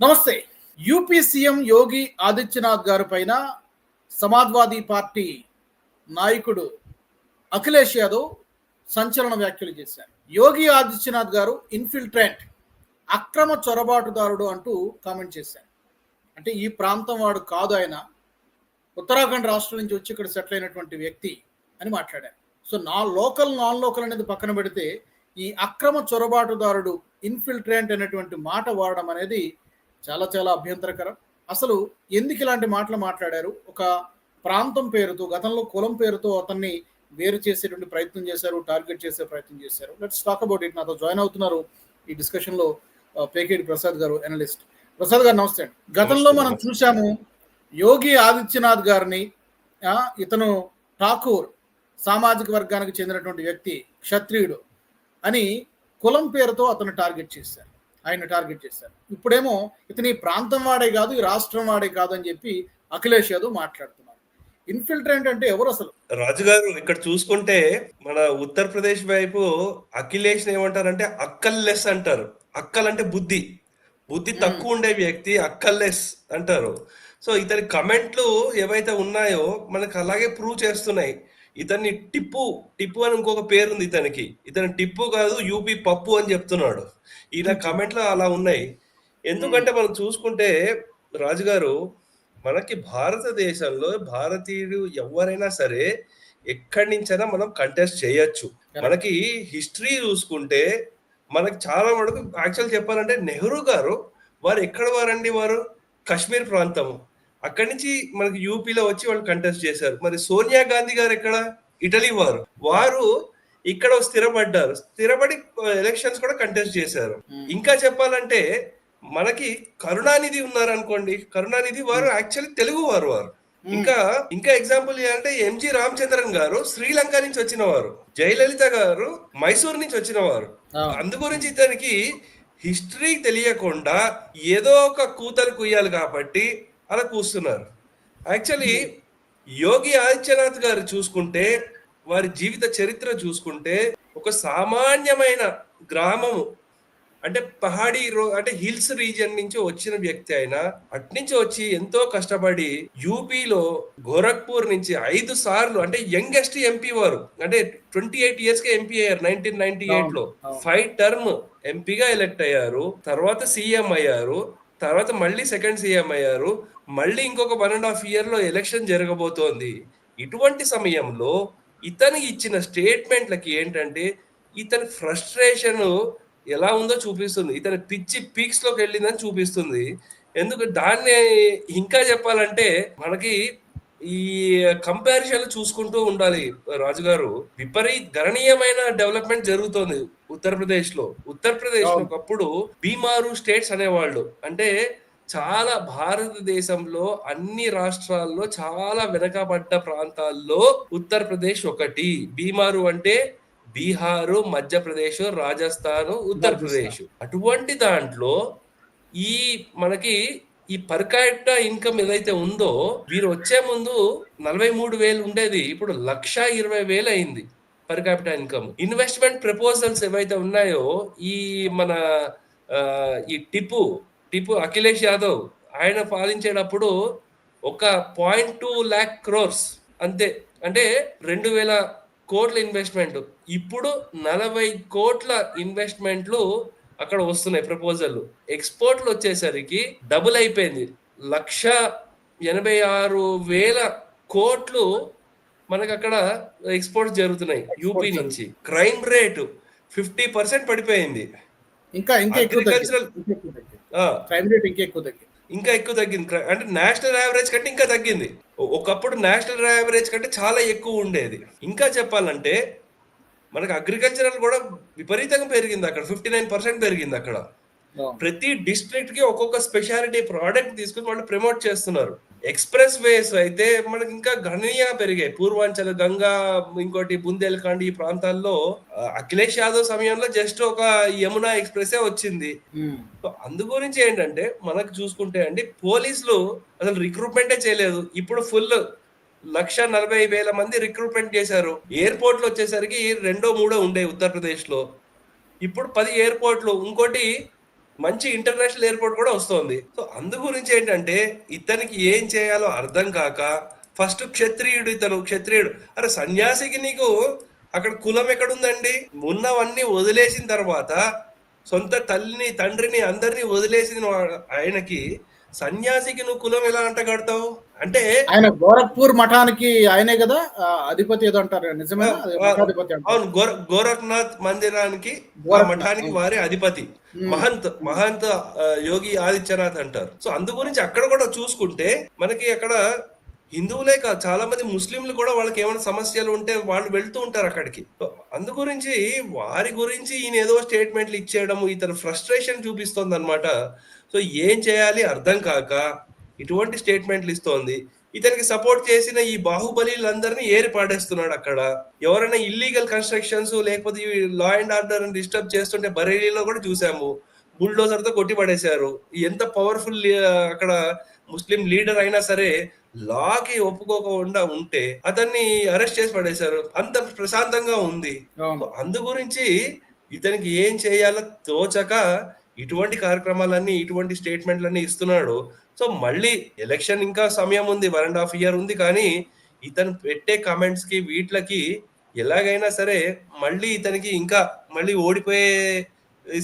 నమస్తే. UP CM Yogi Adityanath గారి పైన సమాజ్వాదీ పార్టీ నాయకుడు అఖిలేష్ యాదవ్ సంచలన వ్యాఖ్యలు చేశారు. యోగి ఆదిత్యనాథ్ గారు ఇన్ఫిల్ట్రెంట్ అక్రమ చొరబాటుదారుడు అంటూ కామెంట్ చేశారు. అంటే ఈ ప్రాంతం వాడు కాదు ఆయన. ఉత్తరాఖండ్ రాష్ట్రం నుంచి వచ్చి ఇక్కడ సెటిల్ అయినటువంటి వ్యక్తి అని మాట్లాడారు. సో నా లోకల్ నాన్ లోకల్ అనేది పక్కన పెడితే ఈ అక్రమ చొరబాటుదారుడు ఇన్ఫిల్ట్రెంట్ అనేటువంటి మాట వాడడం అనేది చాలా చాలా అభ్యంతరకరం. అసలు ఎందుకు ఇలాంటి మాటలు మాట్లాడారు? ఒక ప్రాంతం పేరుతో గతంలో కులం పేరుతో అతన్ని వేరు చేసేటువంటి ప్రయత్నం చేశారు టార్గెట్ చేసే ప్రయత్నం చేశారు. లెట్స్ టాక్ అబౌట్ ఇట్ నాతో జాయిన్ అవుతున్నారు ఈ డిస్కషన్లో ఆ, పేకేడి ప్రసాద్ గారు అనలిస్ట్ ప్రసాద్ గారు నమస్తే అండి. గతంలో మనం చూసాము యోగి ఆదిత్యనాథ్ గారిని ఇతను ఠాకూర్ సామాజిక వర్గానికి చెందినటువంటి వ్యక్తి క్షత్రియుడు అని కులం పేరుతో అతను టార్గెట్ చేశారు. ఆయన టార్గెట్ చేశారు. ఇప్పుడేమో ఇతని ప్రాంతం వాడే కాదు ఈ రాష్ట్రం వాడే కాదు అని చెప్పి అఖిలేష్ యాదవ్ మాట్లాడుతున్నారు. ఇన్ఫిల్ట్రెంట్ అంటే ఎవరు అసలు? రాజుగారు ఇక్కడ చూసుకుంటే మన ఉత్తరప్రదేశ్ వైపు అఖిలేష్ ఏమంటారంటే అక్కల్లెస్ అంటారు. అక్కల్ అంటే బుద్ధి. బుద్ధి తక్కువ ఉండే వ్యక్తి అక్కల్లెస్ అంటారు. సో ఇతని కమెంట్లు ఏవైతే ఉన్నాయో మనకు అలాగే ప్రూవ్ చేస్తున్నాయి. ఇతన్ని టిప్పు టిప్పు అని ఇంకొక పేరు ఉంది ఇతనికి. ఇతని టిప్పు కాదు యూపీ పప్పు అని చెప్తున్నాడు. ఈయన కమెంట్లు అలా ఉన్నాయి. ఎందుకంటే మనం చూసుకుంటే రాజుగారు మనకి భారతదేశంలో భారతీయుడు ఎవరైనా సరే ఎక్కడి నుంచైనా మనం కంటెస్ట్ చేయొచ్చు. మనకి హిస్టరీ చూసుకుంటే మనకి చాలా మటుకు యాక్చువల్ చెప్పాలంటే నెహ్రూ గారు వారు ఎక్కడ వారండి వారు? కాశ్మీర్ ప్రాంతము. అక్కడి నుంచి మనకి యూపీలో వచ్చి వాళ్ళు కంటెస్ట్ చేశారు. మరి సోనియా గాంధీ గారు ఎక్కడ? ఇటలీ వారు. వారు ఇక్కడ స్థిరపడ్డారు. స్థిరపడి ఎలక్షన్స్ కూడా కంటెస్ట్ చేశారు. ఇంకా చెప్పాలంటే మనకి కరుణానిధి ఉన్నారు అనుకోండి కరుణానిధి వారు యాక్చువల్లీ తెలుగు వారు వారు. ఇంకా ఇంకా ఎగ్జాంపుల్ ఏంటంటే ఎంజి రామచంద్రన్ గారు శ్రీలంక నుంచి వచ్చిన వారు. జయలలిత గారు మైసూర్ నుంచి వచ్చిన వారు. అందు గురించి ఇతనికి హిస్టరీ తెలియకుండా ఏదో ఒక కూతలు కుయ్యాలి కాబట్టి అలా కూస్తున్నారు. యాక్చువల్లీ యోగి ఆదిత్యనాథ్ గారు చూసుకుంటే వారి జీవిత చరిత్ర చూసుకుంటే ఒక సామాన్యమైన గ్రామము అంటే పహాడీ రో అంటే హిల్స్ రీజియన్ నుంచి వచ్చిన వ్యక్తి ఆయన అట్నుంచి వచ్చి ఎంతో కష్టపడి యూపీలో గోరఖ్పూర్ నుంచి ఐదు సార్లు అంటే యంగెస్ట్ ఎంపీ వారు అంటే ట్వంటీ ఎయిట్ ఇయర్స్కి ఎంపీ అయ్యారు నైన్టీన్ నైన్టీ ఎయిట్లో. ఫైవ్ టర్మ్ ఎంపీగా ఎలక్ట్ అయ్యారు. తర్వాత సీఎం అయ్యారు. తర్వాత మళ్ళీ సెకండ్ సీఎం అయ్యారు. మళ్ళీ ఇంకొక వన్ అండ్ హాఫ్ ఇయర్లో ఎలక్షన్ జరగబోతోంది. ఇటువంటి సమయంలో ఇతను ఇచ్చిన స్టేట్మెంట్లకి ఏంటంటే ఇతని ఫ్రస్ట్రేషన్ ఎలా ఉందో చూపిస్తుంది. ఇతని పిచ్చి పీక్స్లోకి వెళ్ళిందని చూపిస్తుంది. ఎందుకు? దాన్ని ఇంకా చెప్పాలంటే మనకి ఈ కంపారిజన్ చూసుకుంటూ ఉండాలి రాజుగారు. విపరీత గణనీయమైన డెవలప్మెంట్ జరుగుతోంది ఉత్తరప్రదేశ్లో ఉత్తరప్రదేశ్లో. ఒకప్పుడు బీమారు స్టేట్స్ అనేవాళ్ళు. అంటే చాలా భారతదేశంలో అన్ని రాష్ట్రాల్లో చాలా వెనకబడ్డ ప్రాంతాల్లో ఉత్తరప్రదేశ్ ఒకటి. బీమారు అంటే బీహారు మధ్యప్రదేశ్ రాజస్థాన్ ఉత్తరప్రదేశ్ అటువంటి దాంట్లో ఈ మనకి ఈ పర్ క్యాపిటా ఇన్కమ్ ఏదైతే ఉందో వీరు వచ్చే ముందు నలభై మూడు వేలు ఉండేది. ఇప్పుడు లక్ష ఇరవై వేలు అయింది per capita income investment proposals ఏవైతే ఉన్నాయో ఈ మన ఈ టిపు టిపు అఖిలేష్ యాదవ్ ఆయన పాలించేటప్పుడు ఒక పాయింట్ టూ ల్యాక్ క్రోర్స్ అంతే. అంటే రెండు వేల కోట్ల ఇన్వెస్ట్మెంట్ ఇప్పుడు నలభై కోట్ల ఇన్వెస్ట్మెంట్లు అక్కడ వస్తున్నాయి ప్రపోజల్ ఎక్స్పోర్ట్లు వచ్చేసరికి డబుల్ అయిపోయింది. లక్ష ఎనభై ఆరు వేల కోట్లు మనకి అక్కడ ఎక్స్పోర్ట్స్ జరుగుతున్నాయి యూపీ నుంచి. క్రైమ్ రేటు ఫిఫ్టీ పర్సెంట్ పడిపోయింది. ఇంకా ఇంకా క్రైమ్ రేట్ ఇంకా ఎక్కువ తగ్గింది ఇంకా ఎక్కువ తగ్గింది. అంటే నేషనల్ యావరేజ్ కంటే ఇంకా తగ్గింది. ఒకప్పుడు నేషనల్ యావరేజ్ కంటే చాలా ఎక్కువ ఉండేది. ఇంకా చెప్పాలంటే మనకు అగ్రికల్చరల్ కూడా విపరీతంగా పెరిగింది అక్కడ. ఫిఫ్టీ నైన్ పర్సెంట్ పెరిగింది అక్కడ. ప్రతి డిస్ట్రిక్ట్కి ఒక్కొక్క స్పెషాలిటీ ప్రోడక్ట్ తీసుకుని వాళ్ళు ప్రమోట్ చేస్తున్నారు. ఎక్స్ప్రెస్ వేస్ అయితే మనకి ఇంకా గణనీయంగా పెరిగాయి. పూర్వాంచల్ గంగా ఇంకోటి బుందేల్ఖండ్ ఈ ప్రాంతాల్లో అఖిలేష్ యాదవ్ సమయంలో జస్ట్ ఒక యమునా ఎక్స్ప్రెస్ వచ్చింది. అందు గురించి ఏంటంటే మనకు చూసుకుంటే అండి పోలీసులు అసలు రిక్రూట్మెంటే చేయలేదు. ఇప్పుడు ఫుల్ లక్ష నలభై వేల మంది రిక్రూట్మెంట్ చేశారు. ఎయిర్పోర్ట్లు వచ్చేసరికి రెండో మూడో ఉండే ఉత్తరప్రదేశ్లో. ఇప్పుడు పది ఎయిర్పోర్ట్లు ఇంకోటి మంచి ఇంటర్నేషనల్ ఎయిర్పోర్ట్ కూడా వస్తుంది. సో అందు గురించి ఏంటంటే ఇతనికి ఏం చేయాలో అర్థం కాక ఫస్ట్ క్షత్రియుడు ఇతను క్షత్రియుడు. అరే సన్యాసికి నీకు అక్కడ కులం ఎక్కడుందండి? ఉన్నవన్నీ వదిలేసిన తర్వాత సొంత తల్లిని తండ్రిని అందరినీ వదిలేసిన ఆయనకి సన్యాసికి నువ్వు కులం ఎలా అంటగడతావు? అంటే ఆయన గోరఖ్పూర్ మఠానికి ఆయనే కదా అధిపతి ఏదో అంటారు. అంటారు. అవును గోర గోరఖ్నాథ్ మందిరానికి మఠానికి వారి అధిపతి. మహంత్ మహంత్ యోగి ఆదిత్యనాథ్ అంటారు. సో అందు గురించి అక్కడ కూడా చూసుకుంటే మనకి అక్కడ హిందువులే కాదు చాలా మంది ముస్లింలు కూడా వాళ్ళకి ఏమైనా సమస్యలు ఉంటే వాళ్ళు వెళ్తూ ఉంటారు అక్కడికి. అందు గురించి వారి గురించి ఈయన ఏదో స్టేట్మెంట్లు ఇచ్చేయడం ఇతను ఫ్రస్ట్రేషన్ చూపిస్తోంది అనమాట సో ఏం చేయాలి అర్థం కాక ఇటువంటి స్టేట్మెంట్లు ఇస్తోంది. ఇతనికి సపోర్ట్ చేసిన ఈ బాహుబలిలందరినీ ఏరి పాడేస్తున్నాడు అక్కడ. ఎవరైనా ఇల్లీగల్ కన్స్ట్రక్షన్స్ లేకపోతే లా అండ్ ఆర్డర్ డిస్టర్బ్ చేస్తుంటే బరేలీలో కూడా చూసాము. బుల్డోజర్తో కొట్టి పడేశారు. ఎంత పవర్ఫుల్ అక్కడ ముస్లిం లీడర్ అయినా సరే లాకి ఒప్పుకోకుండా ఉంటే అతన్ని అరెస్ట్ చేసి పడేశారు. అంత ప్రశాంతంగా ఉంది. అందు గురించి ఇతనికి ఏం చేయాలో తోచక ఇటువంటి కార్యక్రమాలన్నీ ఇటువంటి స్టేట్మెంట్లన్నీ ఇస్తున్నాడు. సో మళ్ళీ ఎలక్షన్ ఇంకా సమయం ఉంది వన్ అండ్ హాఫ్ ఇయర్ ఉంది కానీ ఇతను పెట్టే కమెంట్స్కి వీటికి ఎలాగైనా సరే మళ్ళీ ఇతనికి ఇంకా మళ్ళీ ఓడిపోయే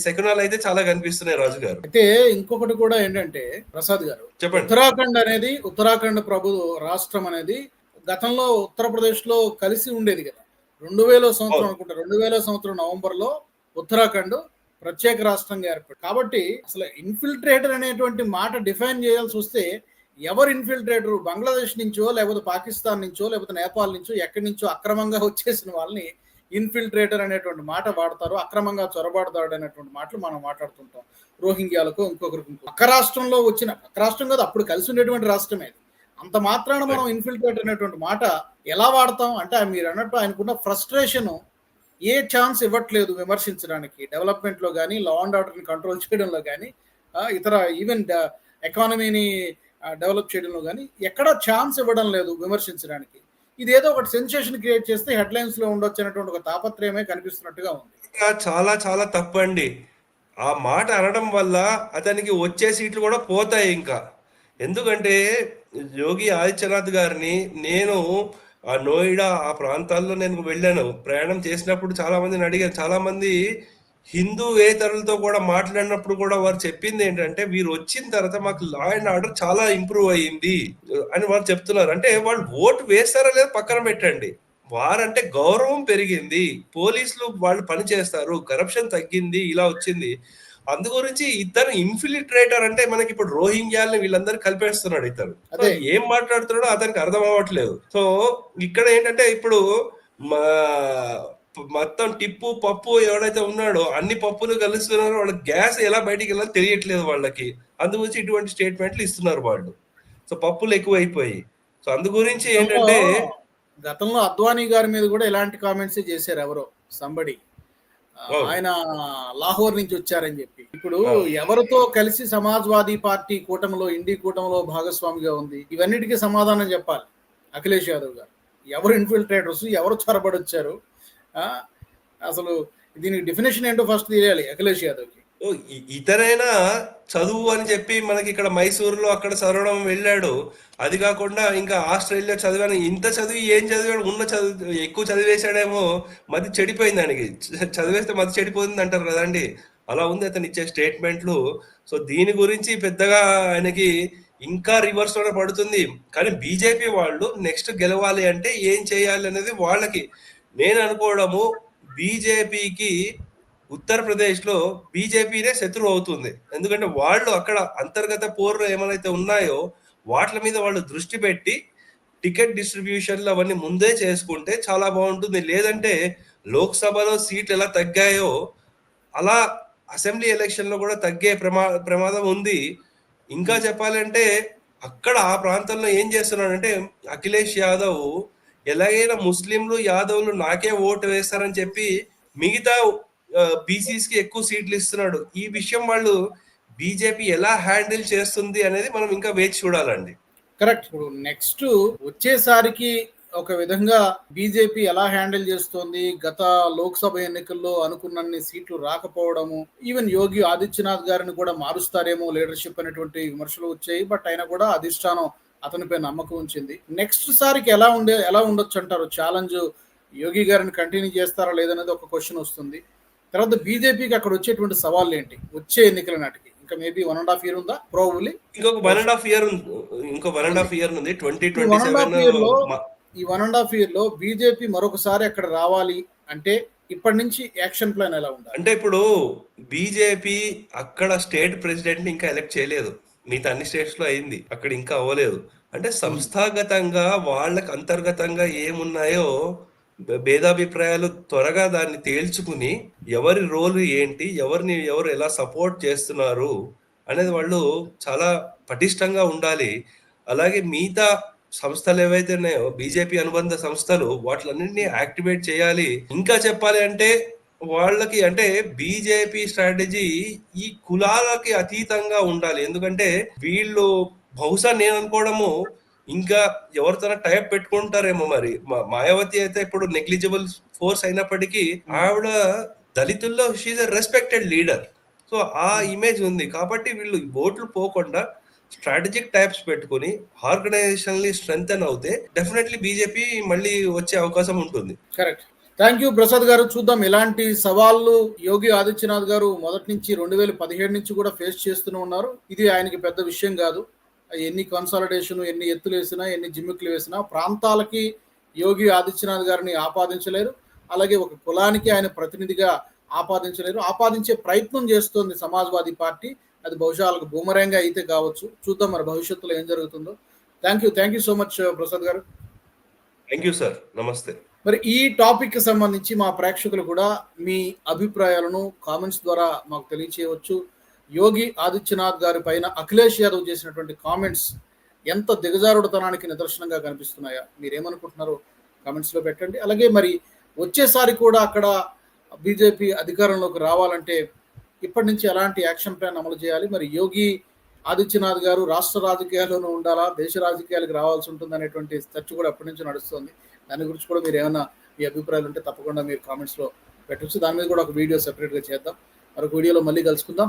శకునాలు అయితే చాలా కనిపిస్తున్నాయి రాజు గారు. అయితే ఇంకొకటి కూడా ఏంటంటే ప్రసాద్ గారు చెప్పండి. ఉత్తరాఖండ్ అనేది ఉత్తరాఖండ్ ప్రభు రాష్ట్రం అనేది గతంలో ఉత్తరప్రదేశ్లో కలిసి ఉండేది కదా. రెండు వేల సంవత్సరం అనుకుంటా రెండు వేల సంవత్సరం నవంబర్లో ఉత్తరాఖండ్ ప్రత్యేక రాష్ట్రంగా ఏర్పడింది కాబట్టి అసలు ఇన్ఫిల్ట్రేటర్ అనేటువంటి మాట డిఫైన్ చేయాల్సి వస్తే ఎవరు ఇన్ఫిల్ట్రేటర్ బంగ్లాదేశ్ నుంచో లేకపోతే పాకిస్తాన్ నుంచో లేకపోతే నేపాల్ నుంచో ఎక్కడి నుంచో అక్రమంగా వచ్చేసిన వాళ్ళని ఇన్ఫిల్ట్రేటర్ అనేటువంటి మాట వాడతారు అక్రమంగా చొరబాటుదాడు అనేటువంటి మాటలు మనం మాట్లాడుతుంటాం. రోహింగ్యాలకు ఇంకొకరికి ఇంకో పక్క రాష్ట్రంలో వచ్చిన పక్క రాష్ట్రం కాదు అప్పుడు కలిసి ఉండేటువంటి రాష్ట్రమే. అంత మాత్రాన మనం ఇన్ఫిల్ట్రేట్ అనేటువంటి మాట ఎలా వాడతాం? అంటే మీరు అన్నట్టు ఆయనకున్న ఫ్రస్ట్రేషన్ ఏ ఛాన్స్ ఇవ్వట్లేదు విమర్శించడానికి? డెవలప్మెంట్లో కానీ లా అండ్ ఆర్డర్ని కంట్రోల్ చేయడంలో కానీ ఇతర ఈవెన్ ఎకానమీని డెవలప్ చేయడంలో కానీ ఎక్కడ ఛాన్స్ ఇవ్వడం లేదు విమర్శించడానికి. ఇదేదో ఒకటి సెన్సేషన్ క్రియేట్ చేస్తే హెడ్లైన్స్లో ఉండొచ్చు అనేటువంటి ఒక తాపత్రయమే కనిపిస్తున్నట్టుగా ఉంది. ఇంకా చాలా చాలా తప్పండి. ఆ మాట అనడం వల్ల అతనికి వచ్చే సీట్లు కూడా పోతాయి ఇంకా. ఎందుకంటే యోగి ఆదిత్యనాథ్ గారిని నేను ఆ నోయిడా ఆ ప్రాంతాల్లో నేను వెళ్ళాను. ప్రయాణం చేసినప్పుడు చాలా మందిని అడిగాను చాలా మంది హిందూవేతరులతో కూడా మాట్లాడినప్పుడు కూడా వారు చెప్పింది ఏంటంటే వీరు వచ్చిన తర్వాత మాకు లా అండ్ ఆర్డర్ చాలా ఇంప్రూవ్ అయ్యింది అని వారు చెప్తున్నారు. అంటే వాళ్ళు ఓటు వేస్తారా లేదా పక్కన పెట్టండి. వారంటే గౌరవం పెరిగింది. పోలీసులు వాళ్ళు పని చేస్తారు. కరప్షన్ తగ్గింది. ఇలా వచ్చింది. అందు గురించి ఇతను ఇన్ఫిలిట్రేటర్ అంటే మనకి ఇప్పుడు రోహింగ్యాల్ని వీళ్ళందరూ కలిపేస్తున్నాడు ఇతను. ఏం మాట్లాడుతున్నాడో అతనికి అర్థం అవ్వట్లేదు సో ఇక్కడ ఏంటంటే ఇప్పుడు మా మొత్తం టిప్పు పప్పు ఎవడైతే ఉన్నాడో అన్ని పప్పులు కలుస్తున్నారో వాళ్ళ గ్యాస్ ఎలా బయటికి వెళ్ళాలో తెలియట్లేదు వాళ్ళకి. అందు గురించి ఇటువంటి స్టేట్మెంట్లు ఇస్తున్నారు వాళ్ళు. సో పప్పులు ఎక్కువ అయిపోయి సో అందు గురించి ఏంటంటే గతంలో అద్వానీ గారి మీద కూడా ఇలాంటి కామెంట్స్ చేశారు ఎవరో సంబడి. ఆయన లాహోర్ నుంచి వచ్చారని చెప్పి. ఇప్పుడు. ఎవరితో కలిసి సమాజ్వాదీ పార్టీ కూటమిలో ఇండి కూటమిలో భాగస్వామిగా ఉంది? ఇవన్నిటికీ సమాధానం చెప్పాలి. అఖిలేష్ యాదవ్ గారు. ఎవరు ఇన్ఫిల్ట్రేటర్స్ ఎవరు చొరబడొచ్చారు? ఆ, అసలు దీనికి డెఫినేషన్ ఏంటో ఫస్ట్ తెలియాలి అఖిలేష్ ఇ- ఇతనైనా చదువు అని చెప్పి మనకి ఇక్కడ మైసూరులో అక్కడ చదవడం వెళ్ళాడు. అది కాకుండా ఇంకా ఆస్ట్రేలియా చదివాను. ఇంత చదివి ఏం చదివాడు? ఉన్న చదువు ఎక్కువ చదివేశాడేమో మతి చెడిపోయింది ఆయనకి. చదివేస్తే మతి చెడిపోతుంది అంటారు కదండి అలా ఉంది అతను ఇచ్చే స్టేట్మెంట్లు. సో దీని గురించి పెద్దగా ఆయనకి ఇంకా రివర్స్లో పడుతుంది. కానీ బీజేపీ వాళ్ళు నెక్స్ట్ గెలవాలి అంటే ఏం చేయాలి అనేది వాళ్ళకి. నేను అనుకోవడము బీజేపీకి ఉత్తరప్రదేశ్లో బీజేపీనే శత్రువు అవుతుంది. ఎందుకంటే వాళ్ళు అక్కడ అంతర్గత పోర్లు ఏమైతే ఉన్నాయో వాటి మీద వాళ్ళు దృష్టి పెట్టి టికెట్ డిస్ట్రిబ్యూషన్లు అవన్నీ ముందే చేసుకుంటే చాలా బాగుంటుంది. లేదంటే లోక్సభలో సీట్లు ఎలా తగ్గాయో అలా అసెంబ్లీ ఎలక్షన్లో కూడా తగ్గే ప్రమా ప్రమాదం ఉంది. ఇంకా చెప్పాలంటే అక్కడ ఆ ప్రాంతంలో ఏం చేస్తున్నాడంటే అఖిలేష్ యాదవ్ ఎలాగైనా ముస్లింలు యాదవ్లు నాకే ఓటు వేస్తారని చెప్పి మిగతా బీసీస్కి ఎక్కువ సీట్లు ఇస్తున్నాడు. ఈ విషయం వాళ్ళు బీజేపీ ఎలా హ్యాండిల్ చేస్తుంది అనేది మనం ఇంకా వేచి చూడాలండి. కరెక్ట్. ఇప్పుడు నెక్స్ట్ వచ్చేసారికి ఒక విధంగా బీజేపీ ఎలా హ్యాండిల్ చేస్తోంది? గత లోక్సభ ఎన్నికల్లో అనుకున్నన్ని సీట్లు రాకపోవడము ఈవెన్ యోగి ఆదిత్యనాథ్ గారిని కూడా మారుస్తారేమో లీడర్షిప్ అనేటువంటి విమర్శలు వచ్చాయి. బట్ ఆయన కూడా అధిష్టానం అతనిపై నమ్మకం ఉంచింది. నెక్స్ట్ సారికి ఎలా ఉండే ఎలా ఉండొచ్చు అంటారు? ఛాలెంజ్ యోగి గారిని కంటిన్యూ చేస్తారా లేదనేది ఒక క్వశ్చన్ వస్తుంది. తర్వాత బీజేపీకి అక్కడ వచ్చేటువంటి సవాళ్ళు ఏంటి? వచ్చే ఎన్నికల నాటికి. ఇంకా maybe one and half year ఉందా? ప్రోబుల్లీ ఇంకొక వన్ అండ్ హాఫ్ ఇయర్ ఇంకో వన్ అండ్ హాఫ్ ఇయర్ ఉంది. ట్వంటీ ట్వంటీ సెవెన్ ఈ వన్ అండ్ హాఫ్ ఇయర్లో బీజేపీ మరొకసారి అక్కడ రావాలి అంటే ఇప్పటి నుంచి యాక్షన్ ప్లాన్ ఎలా ఉండాలి? అంటే ఇప్పుడు బీజేపీ అక్కడ స్టేట్ ప్రెసిడెంట్ ఇంకా ఎలక్ట్ చేయలేదు. మిగతా అన్ని స్టేట్స్లో అయింది. అక్కడ ఇంకా అవ్వలేదు. అంటే సంస్థాగతంగా వాళ్ళకి అంతర్గతంగా ఏమున్నాయో భేదాభిప్రాయాలు త్వరగా దాన్ని తేల్చుకుని ఎవరి రోల్ ఏంటి ఎవరిని ఎవరు ఎలా సపోర్ట్ చేస్తున్నారు అనేది వాళ్ళు చాలా పటిష్టంగా ఉండాలి. అలాగే మిగతా సంస్థలు ఏవైతే ఉన్నాయో బీజేపీ అనుబంధ సంస్థలు వాటిలన్నింటినీ యాక్టివేట్ చేయాలి. ఇంకా చెప్పాలి అంటే వాళ్ళకి అంటే బీజేపీ స్ట్రాటజీ ఈ కులాలకి అతీతంగా ఉండాలి. ఎందుకంటే వీళ్ళు బహుశా నేను అనుకోవడము ఇంకా ఎవరితో టైప్ పెట్టుకుంటారేమో మరి. మా- మాయావతి అయితే ఇప్పుడు నెగ్లిజిబుల్ ఫోర్స్ అయినప్పటికీ ఆవిడ దళితుల్లో she is a respected leader so ఆ ఇమేజ్ ఉంది. కాబట్టి వీళ్ళు ఓట్లు పోకుండా స్ట్రాటజిక్ టైప్స్ పెట్టుకుని ఆర్గనైజేషనల్లీ స్ట్రెంగ్ అవుతే డెఫినెట్లీ బీజేపీ మళ్ళీ వచ్చే అవకాశం ఉంటుంది. కరెక్ట్ థ్యాంక్ యూ ప్రసాద్ గారు. చూద్దాం ఇలాంటి సవాళ్ళు యోగి ఆదిత్యనాథ్ గారు మొదటి నుంచి రెండు వేల పదిహేడు నుంచి కూడా ఫేస్ చేస్తూనే ఉన్నారు. ఇది ఆయనకి పెద్ద విషయం కాదు. ఎన్ని కన్సాలిడేషన్ ఎన్ని ఎత్తులు వేసినా ఎన్ని జిమ్మిక్లు వేసినా ప్రాంతాలకి యోగి ఆదిత్యనాథ్ గారిని ఆపాదించలేరు. అలాగే ఒక కులానికి ఆయన ప్రతినిధిగా ఆపాదించలేరు. ఆపాదించే ప్రయత్నం చేస్తోంది సమాజ్వాదీ పార్టీ. అది బహుశా వాళ్ళకి బూమరంగా అయితే కావచ్చు. చూద్దాం మరి భవిష్యత్తులో ఏం జరుగుతుందో. Thank you thank you so much Prasad గారు. థ్యాంక్ యూ సార్ నమస్తే మరి ఈ టాపిక్కి సంబంధించి మా ప్రేక్షకులు కూడా మీ అభిప్రాయాలను కామెంట్స్ ద్వారా మాకు తెలియచేయవచ్చు. యోగి ఆదిత్యనాథ్ గారి పైన అఖిలేష్ యాదవ్ చేసినటువంటి కామెంట్స్ ఎంత దిగజారుడుతనానికి నిదర్శనంగా కనిపిస్తున్నాయా? మీరేమనుకుంటున్నారో కామెంట్స్లో పెట్టండి. అలాగే మరి వచ్చేసారి కూడా అక్కడ బీజేపీ అధికారంలోకి రావాలంటే ఇప్పటి నుంచి ఎలాంటి యాక్షన్ ప్లాన్ అమలు చేయాలి? మరి యోగి ఆదిత్యనాథ్ గారు రాష్ట్ర రాజకీయాల్లోనూ ఉండాలా? దేశ రాజకీయాలకు రావాల్సి ఉంటుంది అనేటువంటి చర్చ కూడా అప్పటి నుంచి నడుస్తుంది. దాని గురించి కూడా మీరు ఏమైనా మీ అభిప్రాయాలు ఉంటే తప్పకుండా మీరు కామెంట్స్లో పెట్టచ్చు. దాని మీద కూడా ఒక వీడియో సెపరేట్గా చేద్దాం. మరొక వీడియోలో మళ్ళీ కలుసుకుందాం.